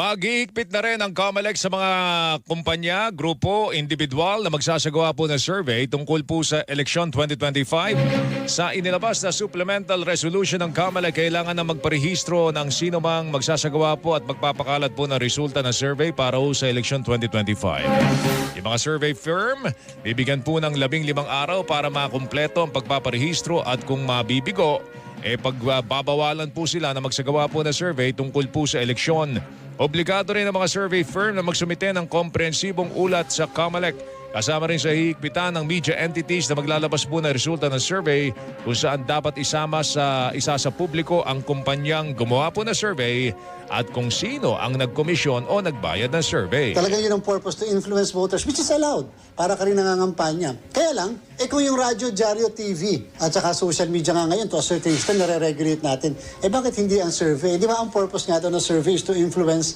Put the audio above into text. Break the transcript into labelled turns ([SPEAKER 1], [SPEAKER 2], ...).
[SPEAKER 1] Mag-iigpit na rin ang COMELEC sa mga kumpanya, grupo, individual na magsasagawa po ng survey tungkol po sa eleksyon 2025. Sa inilabas na supplemental resolution ng COMELEC, kailangan na magparehistro ng sino mang magsasagawa po at magpapakalat po ng resulta ng survey para sa eleksyon 2025. Yung mga survey firm, bibigyan po ng labing limang araw para makumpleto ang pagpaparehistro at kung mabibigo, eh pagbabawalan po sila na magsagawa po ng survey tungkol po sa eleksyon. Obligado rin ang mga survey firm na magsumite ng komprehensibong ulat sa COMELEC Kasama rin sa hihigpitan ng media entities na maglalabas po ng resulta ng survey kung saan dapat isama sa isa sa publiko ang kumpanyang gumawa po ng survey at kung sino ang nagkomisyon o nagbayad ng survey.
[SPEAKER 2] Talagang yun ang purpose to influence voters, which is allowed para ka rin nangangampanya. Kaya lang, eh kung yung radyo, dyaryo, TV, at saka social media nga ngayon, to a certain extent, nare-regulate natin, eh bakit hindi ang survey? Di ba ang purpose nga ito ng survey is to influence